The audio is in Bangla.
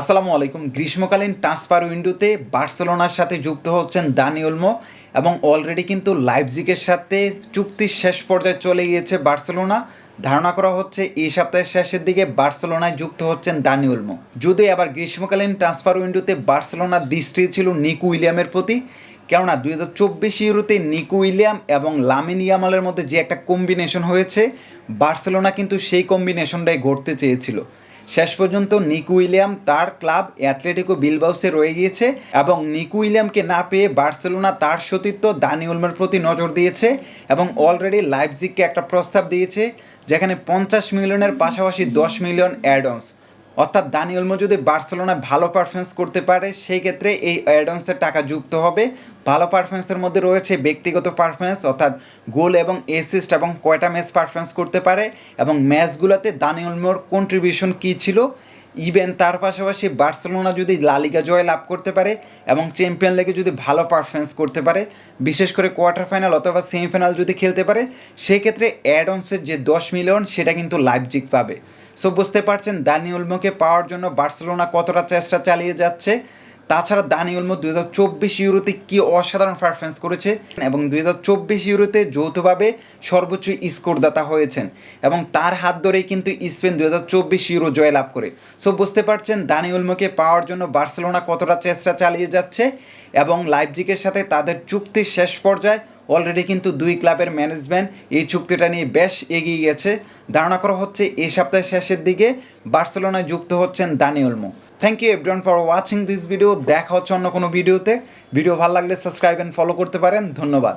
আসসালামু আলাইকুম। গ্রীষ্মকালীন ট্রান্সফার উইন্ডোতে বার্সেলোনার সাথে যুক্ত হচ্ছেন দানি উলমো এবং অলরেডি কিন্তু লাইপজিকের সাথে চুক্তির শেষ পর্যায়ে চলে গিয়েছে বার্সেলোনা। ধারণা করা হচ্ছে এই সপ্তাহের শেষের দিকে বার্সেলোনায় যুক্ত হচ্ছেন দানি উলমো যদি আবার গ্রীষ্মকালীন ট্রান্সফার উইন্ডোতে বার্সেলোনার দৃষ্টি ছিল নিকু উইলিয়ামের প্রতি, কেননা দুই হাজার চব্বিশ ইউরোতে নিকু উইলিয়াম এবং লামিন ইয়ামালের মধ্যে যে একটা কম্বিনেশন হয়েছে, বার্সেলোনা কিন্তু সেই কম্বিনেশনটাই ঘটতে চেয়েছিল। শেষ পর্যন্ত নিকু উইলিয়াম তার ক্লাব অ্যাথলেটিকো বিলবাউসে রয়ে গিয়েছে এবং নিকু উইলিয়ামকে না পেয়ে বার্সেলোনা তার সতীর্থ দানি উলমের প্রতি নজর দিয়েছে এবং অলরেডি লাইফজিককে একটা প্রস্তাব দিয়েছে, যেখানে পঞ্চাশ মিলিয়নের পাশাপাশি দশ মিলিয়ন অ্যাডন্স অর্থাৎ দানি মো যদি বার্সেলোনায় ভালো পারফরমেন্স করতে পারে, সেই ক্ষেত্রে এই অ্যাডন্সের টাকা যুক্ত হবে। ভালো পারফরমেন্সের মধ্যে রয়েছে ব্যক্তিগত পারফরমেন্স অর্থাৎ গোল এবং এসিস্ট এবং কয়টা ম্যাচ পারফরমেন্স করতে পারে এবং ম্যাচগুলোতে দানিয়েল মোর কন্ট্রিবিউশন কী ছিল? ইভেন তার পাশাপাশি বার্সেলোনা যদি লালিগা জয় লাভ করতে পারে এবং চ্যাম্পিয়ন লিগে যদি ভালো পারফরমেন্স করতে পারে, বিশেষ করে কোয়ার্টার ফাইনাল অথবা সেমিফাইনাল যদি খেলতে পারে, সেক্ষেত্রে অ্যাডন্সের যে দশ মিলিয়ন সেটা কিন্তু লাইভজিক পাবে। সো বুঝতে পারছেন দানি উলমোকে পাওয়ার জন্য বার্সেলোনা কতটা চেষ্টা চালিয়ে যাচ্ছে। তাছাড়া দানি উলমো দুই হাজার চব্বিশ ইউরোতে কী অসাধারণ পারফরমেন্স করেছে এবং দুই হাজার চব্বিশ ইউরোতে যৌথভাবে সর্বোচ্চ স্কোরদাতা হয়েছেন এবং তার হাত ধরেই কিন্তু স্পেন দুই হাজার চব্বিশ ইউরো জয় লাভ করে। সো বুঝতে পারছেন দানি উলমোকে পাওয়ার জন্য বার্সেলোনা কতটা চেষ্টা চালিয়ে যাচ্ছে এবং লাইভজিকের সাথে তাদের চুক্তির শেষ পর্যায়ে অলরেডি কিন্তু দুই ক্লাবের ম্যানেজমেন্ট এই চুক্তিটা নিয়ে বেশ এগিয়ে গেছে। ধারণা করা হচ্ছে, এই সপ্তাহের শেষের দিকে বার্সেলোনায় যুক্ত হচ্ছেন Dani Olmo thank you everyone for watching this video দেখা হচ্ছে অন্য কোনো ভিডিওতে ভিডিও ভালো লাগলে সাবস্ক্রাইব অ্যান্ড ফলো করতে পারেন। ধন্যবাদ।